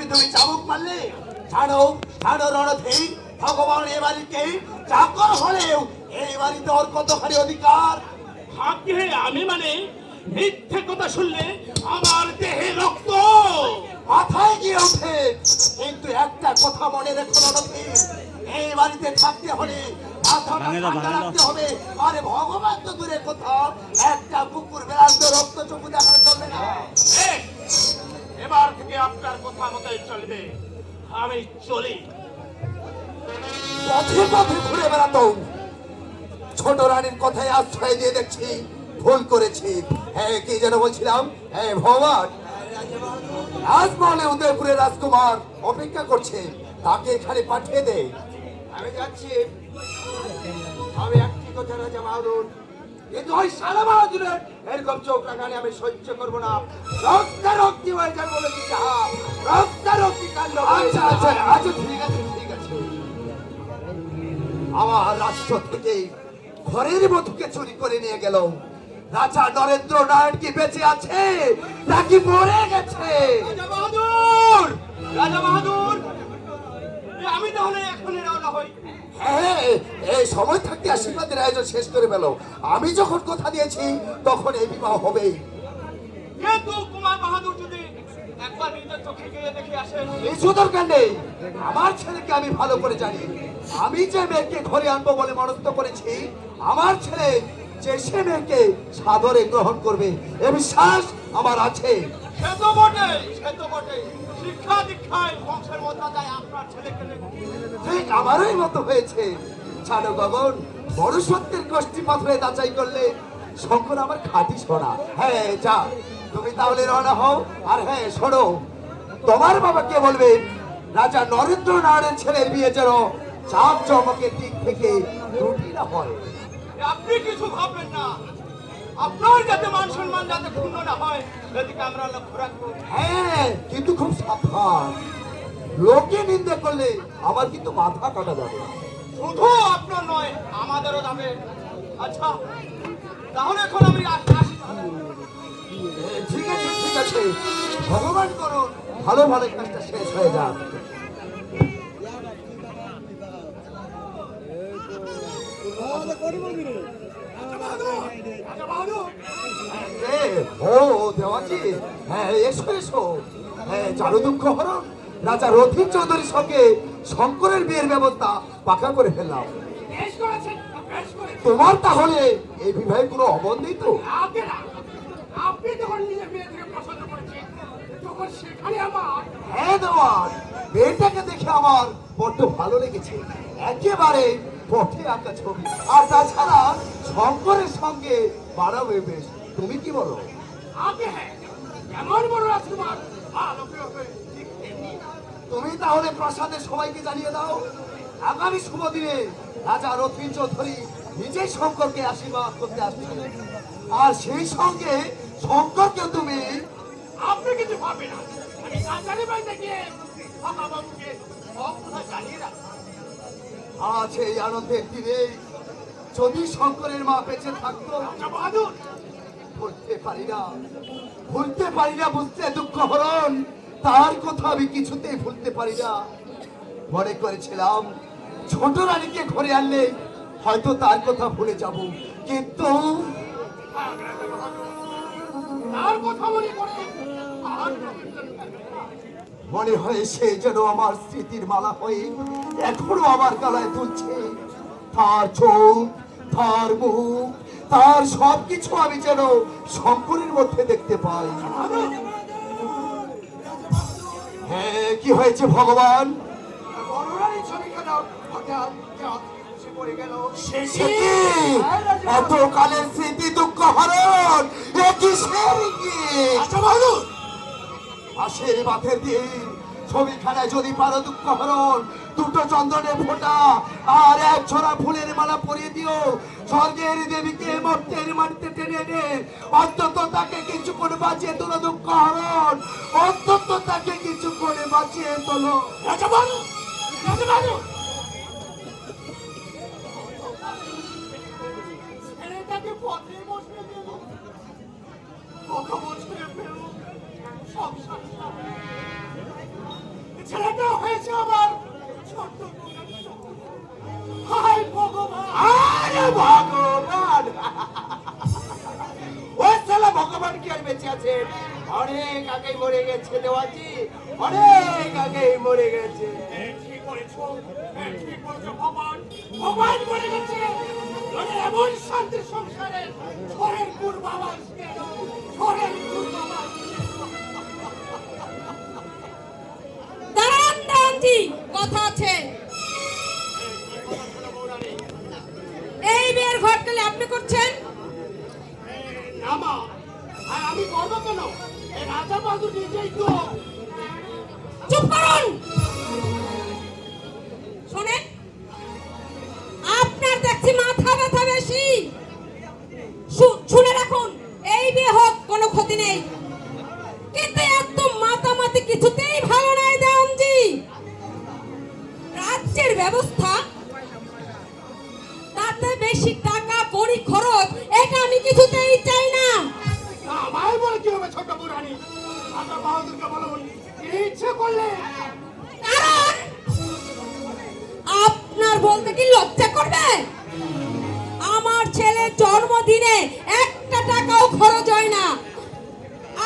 ওকে তুমি চাবুক মারলে ছাড়ো ছাড়ো রণধী ভগবান এ বাড়িতে চাকর হলেও এই বাড়িতে ওর কতখানি অধিকার? ভাগ্যে আমি মানে মিথ্যে কথা শুনলে আমার দেহে রক্ত। মাথায় গিয়ে ওঠে। কিন্তু একটা কথা মনে রেখো রণধী এই বাড়িতে থাকতে হলে। রাখতে হবে। আরে ভগবান তো দূরে কোথাও একটা কুকুর বেড়াল রক্ত চোখু দেখানো চলবে না। এবার থেকে আপনার কথা মতোই চলবে। আমি চলি। পথে পথে ঘুরে বেড়াতো। ছোট রানীর কথায় আশ্রয় দিয়ে দেখছি ভুল করেছি। হ্যাঁ কি যেন বলছিলাম? হ্যাঁ ভগবান। রাজমহলে উদয়পুরের রাজকুমার অপেক্ষা করছে। তাকে এখানে পাঠিয়ে দে। আমি যাচ্ছি। আমি একটি কথা রাজা বাহাদুর কিন্তু ওই সারা বাহাদুরের এরকম চোখ রাখানে আমি সহ্য করব না। রক্তারক্তি হয়ে যাবে বলে হ্যাঁ রক্তারক্তি কাণ্ড আচ্ছা আচ্ছা আচ্ছা ঠিক আছে ঠিক আছে। আমার রাষ্ট্র থেকে ঘরের মধুকে চুরি করে নিয়ে গেল। রাজা নরেন্দ্র নারায়ণ কি বেঁচে আছে? নাকি মরে গেছে? রাজা বাহাদুর! রাজা বাহাদুর! আমি তাহলে এখনই রওনা হই। হ্যাঁ এই সময় থাকতে আশীর্বাদের আয়োজন শেষ করে ফেল। আমি যখন কথা দিয়েছি তখন এই বিবাহ হবেই। কিন্তু কুমার বাহাদুর যদি একবার নিজের চোখে গিয়ে দেখে আসেন কিছু দরকার নেই। আমার ছেলেকে আমি ভালো করে জানি। আমি যে মেয়েকে ঘরে আনব বলে মনস্থ করেছি আমার ছেলে যে সে মেয়েকে সাদরে গ্রহণ করবে এ বিশ্বাস আমার আছে। সে তো বটে সে তো বটে ঠিক আমারই মতো হয়েছে। ছাড়ো গগন, বড় সত্যের কষ্টি পাথরে যাচাই করলে শঙ্কর আমার খাঁটি সোনা। হ্যাঁ যা, তুমি তাহলে রওনা হও, আর হ্যাঁ শোনো, তোমার বাবা কে বলবে, রাজা নরেন্দ্র নারায়ণের ছেলের বিয়ে যেন চাপ চমকের দিক থেকে ত্রুটি না হয় আপনি কিছু ভাববেন না। আপনার যাতে মান সম্মান যাতে ক্ষুণ্ণ না হয় সেদিকে আমরা লক্ষ্য রাখব। হ্যাঁ কিন্তু খুব সাবধান। লোকে নিন্দে করলে আমার কিন্তু মাথা কাটা যাবে শুধু আপনার নয় আমাদেরও যাবে। আচ্ছা তাহলে এখন আমি আস- ঠিক আছে ঠিক আছে। ভগবান করুন ভালো ভালো কাজটা শেষ হয়ে যাক। এ, ও দেওয়াজি। হ্যাঁ এসো এসো। হ্যাঁ চারু দুঃখ হরণ রাজা রথিন চৌধুরীর সঙ্গে শঙ্করের বিয়ের ব্যবস্থা পাকা করে ফেললাম। তোমার তাহলে এই বিবাহে কোনো অমন তো? আপনি যখন নিজের মেয়েকে পছন্দ করেছেন তখন সেখানে আমার হ্যাঁ দেওয়ান মেয়েটাকে দেখে আমার বড্ড ভালো লেগেছে। একেবারে পথে আঁকা ছবি। আর তাছাড়া শঙ্করের সঙ্গে বাড়াবে বেশ। তুমি কি বলো? হ্যাঁ এমন বড় রাজকুমার। তুমি তাহলে প্রসাদে সবাইকে জানিয়ে দাও আগামী শুভ দিনে রাজা রথীন চৌধুরী নিজেই শঙ্করকে আশীর্বাদ করতে আসবে আর সেই সঙ্গে শঙ্করকে তুমি আপনি কিছু ভাববেন না। আমি গিয়ে আজ এই আনন্দের দিনে যদি শঙ্করের মা বেঁচে থাকতো, ভুলতে পারি না, ভুলতে পারি না বুঝতে দুঃখ হরণ, তার কথা আমি কিছুতেই ভুলতে পারি না। মনে করেছিলাম, ছোট রানীকে ঘরে আনলে হয়তো তার কথা ভুলে যাব, কিন্তু তার কথা মনে করে মনে হয় সে যেন আমার স্মৃতির মালা হয়ে এখনও আমার গলায় তুলছে। তার চোখ, তার মুখ, তার সবকিছু আমি যেন শঙ্করের মধ্যে দেখতে পাই। হ্যাঁ কি হয়েছে ভগবান? কি? এত কালের স্মৃতি দুঃখ হরণ কিসের মাঠের দিন। ছবিখানায় যদি পারো দুঃখ হরণ, দুটো চন্দনে ফোটা, আর এক ছড়া ফুলের মালা পরিয়ে দিও। স্বর্গের দেবীকে মর্তের মাটিতে টেনে এনে অন্তত তাকে কিছু করে বাঁচিয়ে তোলো দুঃখ হরণ। অন্তত তাকে কিছু করে বাঁচিয়ে তোলো। রাজা বাহাদুর রাজা বাহাদুর দাঁড়ানজি কথা আছে। এই বিয়ের ঘটকালে আপনি করছেন? আমি করব কেন রাজা বাহাদুর নিজেই তো বেশি টাকা করি খরচ এটা আমি কিছুতেই চাই না। আমায় বলে কি হবে ছোট বুড়ানি? রাজা বাহাদুরকে বলো ইচ্ছে করলে। কারণ আপনার বলতে কি লজ্জা করবে? আমার ছেলের জন্মদিনে একটা টাকাও খরচ হয় না।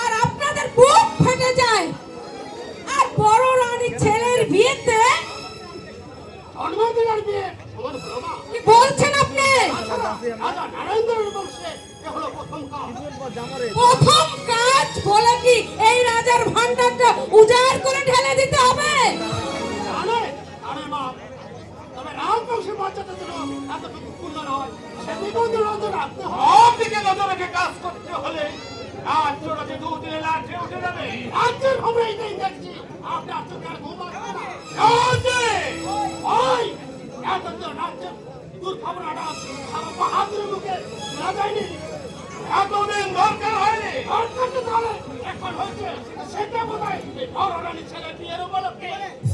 আর আপনাদের বুক ফেটে যায়। আর বড় রানী ছেলের বিয়েতে জন্মদিনের বিয়ে কি বলছেন আপনি? প্রথম কাজ বলে কি এই রাজার ভান্ডারটা উজাড় করে ঢেলে দিতে হবে? হয় কাজ করতে হলে যে দুদিনে লাঠে উঠে যাবে খবর এই দেখছি। আপনার চোখে আর ঘুম আসছে না। রাজে! ওই এত তো রাজ্যের দুর্খবরাটা সারা বাহাদুরের মুখে শোনা যায়নি এতদিন দরকার হয়নি সরকারকে তাহলে এখন হয়েছে সেটা হয় এই বড় রানী ছেলে বিয়ের উপলক্ষে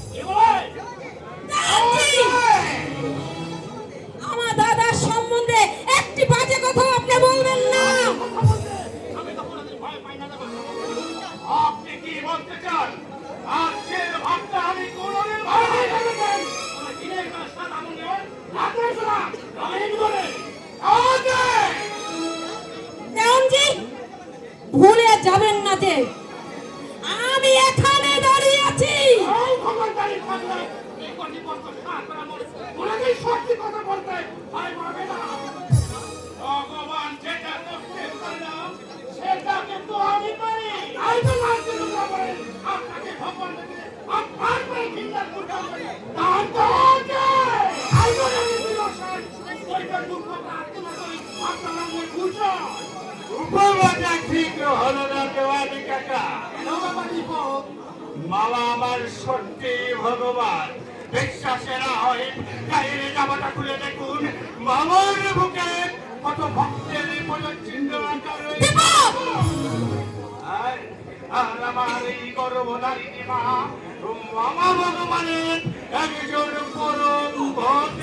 কি বলে মামা আমার সত্যি ভগবান। বিশ্বাসে না হয় গায়ের জামাটা খুলে দেখুন। মামার বুকে কত ভক্তের চিহ্ন আঁকা রয়েছে। আর আমার এই গর্ভধারিণী মা মামা ভগবানের একজন পরম ভক্ত।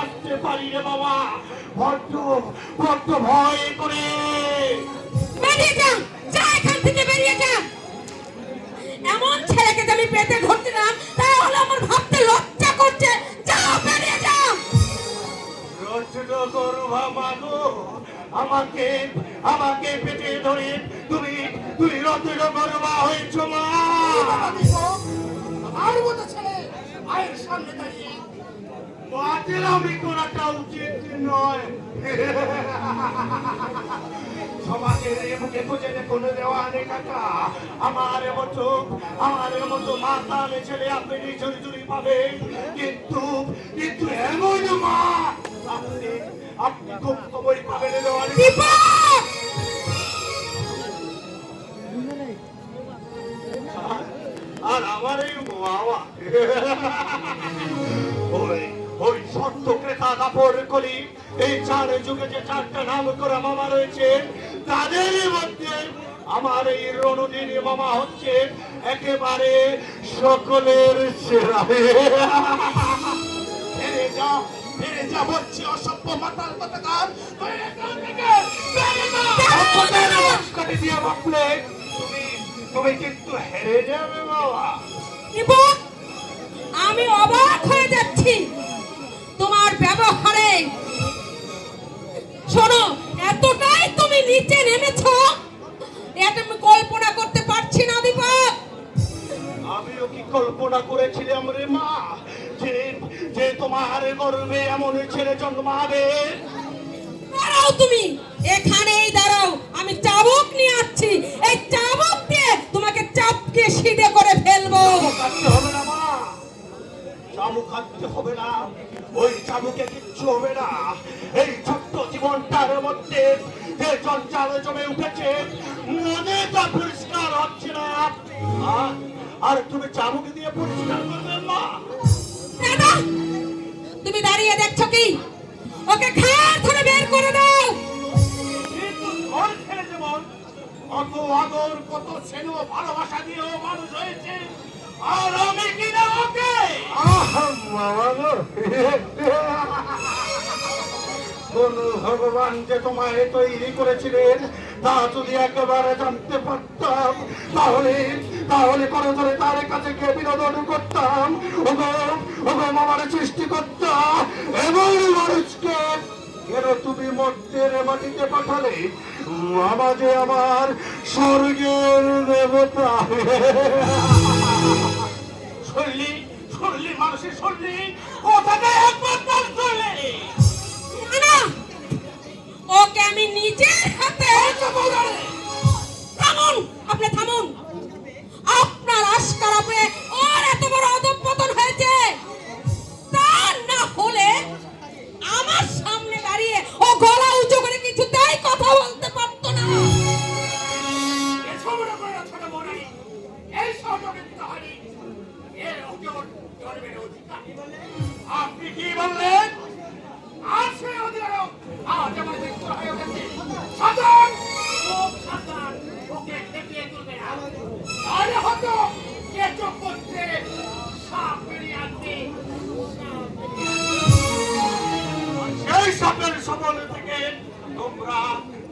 আসতে পারি রে বাবা। বড্ড বড্ড ভয় করে। বেরিয়ে যা যা এখান থেকে বেরিয়ে যা। এমন ছেলেকে আমি পেটে ধরছিলাম তাহলে আমার ভাবতে লজ্জা করছে। যা বেরিয়ে যা রচনা করো মাগো। আমাকে আমাকে পেটে ধরে তুমি তুমি রচনা করবা হয়েছ মা। আমার মতো ছেলে মায়ের সামনে দাঁড়িয়ে বাতিল আমি করাটা উচিত নয়। সমাজের এ মুখে খুঁজে দেখুন দেওয়ানে কাকা আমার মতো আমার মতো মাতালে ছেলে আপনি চুরি চুরি পাবেন। কিন্তু কিন্তু এমন মা আপনি খুব কমই পাবেন আর আমার এই বাবা। ওই ওই সত্য ক্রেতা কাপড় করি এই চার যুগে যে চারটা নাম করা মামা রয়েছে তাদের মধ্যে আমার এই রণদিনী মামা হচ্ছে একেবারে সকলের সেরা। তুমি তুমি কিন্তু হেরে যাবে বাবা। আমি অবাক হয়ে যাচ্ছি। তোমার ব্যবহারে। শোনো এতটাই তুমি নিচে নেমেছো এটা আমি কল্পনা করতে পারছি না দীপক। আমিও কি কল্পনা করেছিলাম রে মা যে যে তোমার গর্বে এমন ছেলে জন্মাবে? দাঁড়াও তুমি এখানেই দাঁড়াও। আমি চাবুক নিয়ে আসছি। এই চাবুক দিয়ে তোমাকে চাপকে সিধে করে ফেলব। হবে না মা। হবে না, ওই কিচ্ছু হবে না। এই ছোট্ট জীবনটার মধ্যে যে জমে উঠেছে, মনে তা পরিষ্কার হচ্ছে না। আর- তুমি চাবুক দিয়ে পরিষ্কার করবে মা তুমি দাঁড়িয়ে দেখছ কি? ওকে ভগবান যে তোমায় তৈরি করেছিলেন, তা যদি একেবারে জানতে পারতাম, তাহলে তাহলে করে ধরে তার কাছে গিয়ে বিনোদন করতাম। ওগো মামার সৃষ্টি করতাম এমন মানুষকে তুমি মর্তের মাটিতে পাঠালে? যে আমার স্বর্গের দেবতা। শুনলি শুনলি মানুষের শুনলি কোথাতে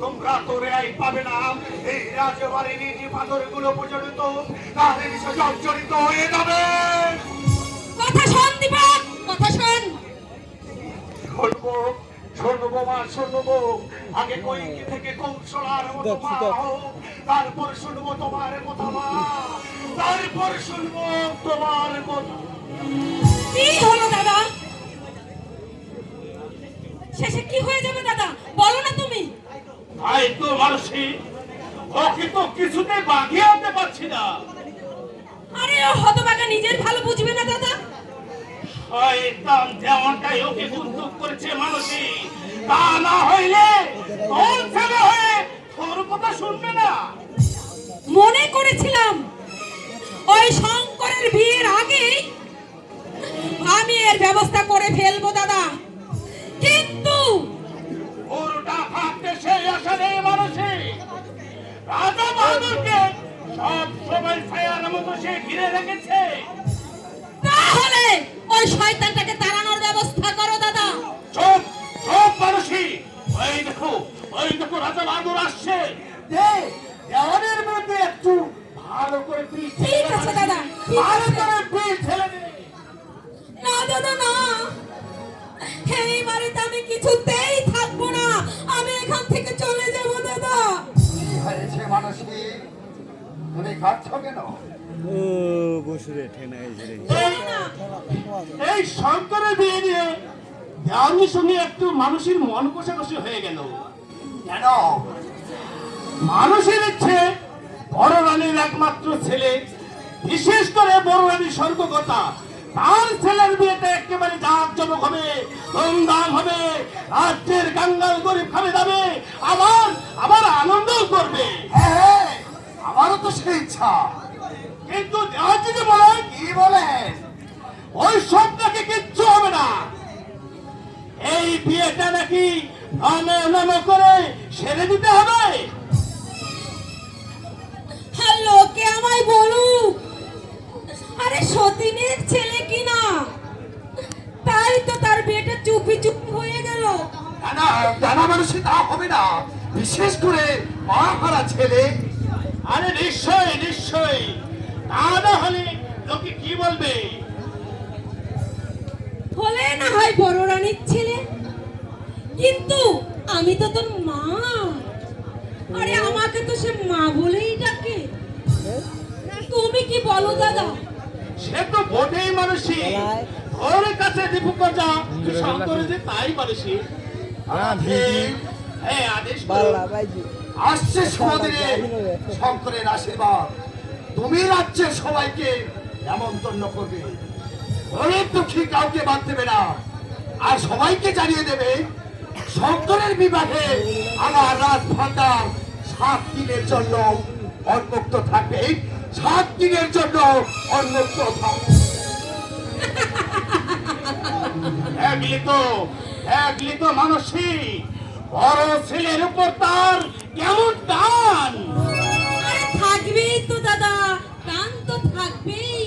তোমরা তো রেয়াই পাবে না। এই রাজবাড়ির নীতি পাথরগুলো পর্যন্ত তাদের সাথে জর্জরিত হয়ে যাবে। কথা শোন দীপক কথা শোন। শুনব শুনব মা শুনব। আগে কইকি থেকে কৌশলার মতো মা। হোক তারপর শুনব তোমার কথা মা। তারপর শুনব তোমার কথা। তাই ওকে তো কিছুতে বাগিয়ে আনতে পারছি না। আরে ও হতভাগা নিজের ভালো বুঝবে না দাদা। শয়তান যেমনটাই ওকে বন্দুক করেছে মানুষই তা না হইলে তোর ছেলে হয়ে তোর কথা শুনবে না? মনে করেছিলাম ওই শঙ্করের বিয়ের আগেই আমি এর ব্যবস্থা করে ফেলব দাদা। কিন্তু ওরটা ভাবতে সেই আশা নেই বাহাদুরকে সব সময় ছায়ার মতো সে ঘিরে রেখেছে। তাহলে ওই শয়তানটাকে তাড়ানোর ব্যবস্থা করো দাদা। চুপ চুপ মানুষই ওই দেখো ওই দেখো রাজা বাহাদুর আসছে। দেওয়ানের মধ্যে একটু ভালো করে ঠিক আছে দাদা ভালো করে ঠেলে দে। না দাদা না। এই বাড়িতে আমি কিছুতেই থাকব না। আমি এখান থেকে চলে যাব। হয়েছে মানসী তুমি কাঁদছ কেন? ও বসুরে ঠেনা এই- এই শঙ্করের বিয়ে নিয়ে দেওয়ানির সঙ্গে একটু মানুষের মন কষাকষি হয়ে গেল। কেন? মানুষের ইচ্ছে বড় রানীর একমাত্র ছেলে বিশেষ করে বড় রানীর স্বর্গকথা তার ছেলের বিয়েটা একেবারে জাঁকজমক হবে ধুমধাম হবে রাজ্যের কাঙ্গাল গরিব খাবে যাবে আবার আবার আনন্দও করবে। হ্যাঁ হ্যাঁ আমারও তো সেই ইচ্ছা। কিন্তু দেওয়ার যদি বলেন কি বলেন? ওই সব নাকি কিচ্ছু হবে না। এই বিয়েটা নাকি নামে নামে করে সেরে দিতে হবে। জানা মানুষই তা হবে না। বিশেষ করে মা হারা ছেলে। আরে নিশ্চয় নিশ্চয় তা না হলে লোকে কি বলবে? হলে না হয় বড় রানীর ছেলে। কিন্তু আমি তো তোর মা। আরে আমাকে তো সে মা বলেই ডাকে। তুমি কি বলো দাদা? সে তো বটেই মানুষই ওর কাছে দীপক যা শঙ্কর যে তাই মানুষই। আসছে সমুদ্রে শঙ্করের আশীর্বাদ। তুমি রাজ্যের সবাইকে নেমন্তন্ন করবে। গরিব দুঃখী কাউকে বাদ দেবে না। আর সবাইকে জানিয়ে দেবে শঙ্করের বিবাহে আমার রাজ ভান্ডার সাত দিনের জন্য উন্মুক্ত থাকবে। সাত দিনের জন্য উন্মুক্ত থাকবে। তো একলি তো মানুষই বড় ছেলের উপর তার কেমন টান? আরে থাকবেই তো দাদা, টান তো থাকবেই।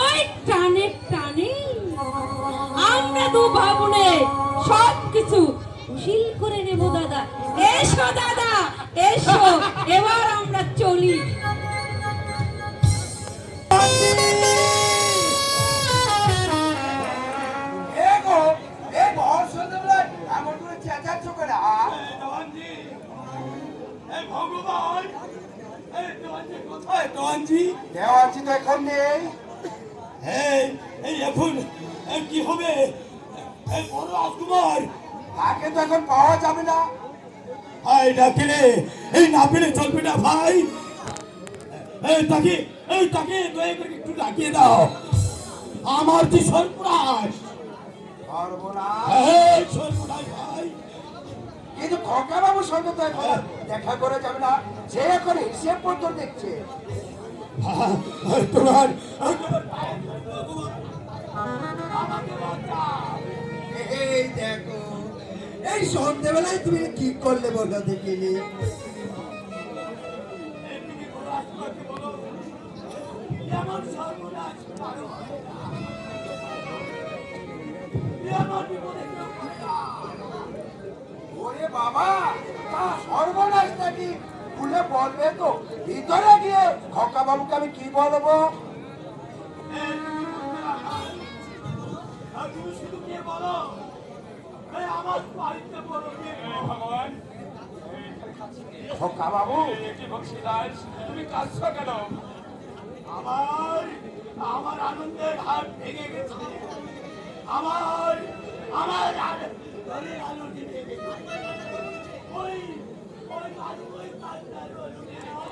ওই টানের টানে আমরা দু ভাবনে সব কিছু শিল করে নেব দাদা। এসো দাদা, এসো, এবার আমরা চলি। দেওয়াছি তো এখন নেই। এই এখন কি হবে? এই বড় রাজকুমার। তাকে তো এখন পাওয়া যাবে না। এই না পেলে চলবে না ভাই। এই তাকে এই তাকে দয়া করে একটু ডাকিয়ে দাও। আমার যে সর্বনাশ। সর্বনাশ। সর্বনাশ। কিন্তু খোকা বাবুর সঙ্গে তো এখন দেখা করা যাবে না। সে এখন হিসেব পত্র দেখছে। তোমার এই দেখো এই সন্ধ্যেবেলায় তুমি কি করলে বলো দেখিনি? এমন সর্বনাশ হয় না। বাবা তা সর্বনাশ নাকি? খুলে বলবে তো। ভিতরে গিয়ে খোকা বাবুকে আমি কি বলব? আর তুমি শুধু কে বলো। এই আমার বাড়িতে বলো কে ভগবান। খোকা বাবু তুমি কাঁদছো কেন? আমার আমার আনন্দের হাত ভেঙে গেছে। আমার আমার আনন্দের আনন্দ ভেঙে গেছে।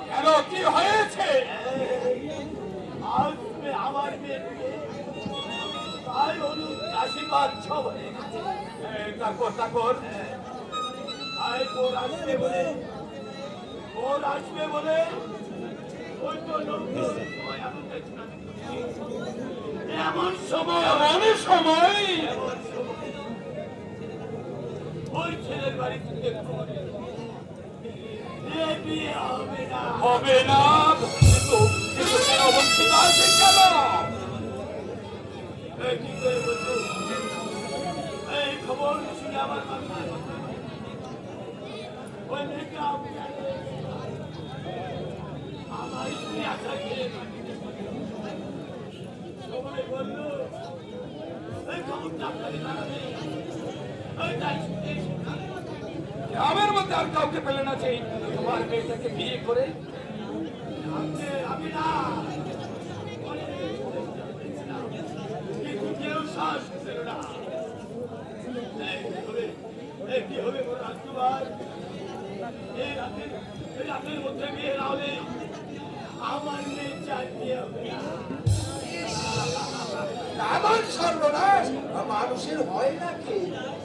কেন? কি হয়েছে? আজ আমার মেয়েকে তাই অনু আশীর্বাদ সব হয়ে গেছে। তারপর তারপর? আই ওর আসবে বলে, ওর আসবে বলে ওই তো এমন সময় এমন সময় ওই ছেলের বাড়ি থেকে হবে না। বঞ্চিত আছে কেন কি করে বলব এই খবর শুনে আমার মাথায় ওই মেয়েকে আমি আমার স্ত্রী আশা খেয়ে সবাই বলল এই খবরটা আপনাকে জানাবে। গ্রামের মধ্যে আর কাউকে পেলে না যে তোমার মেয়েটাকে বিয়ে করে। না না কি হবে এই কি রাতের মধ্যে না হলে চাই না মানুষের হয় নাকি? এই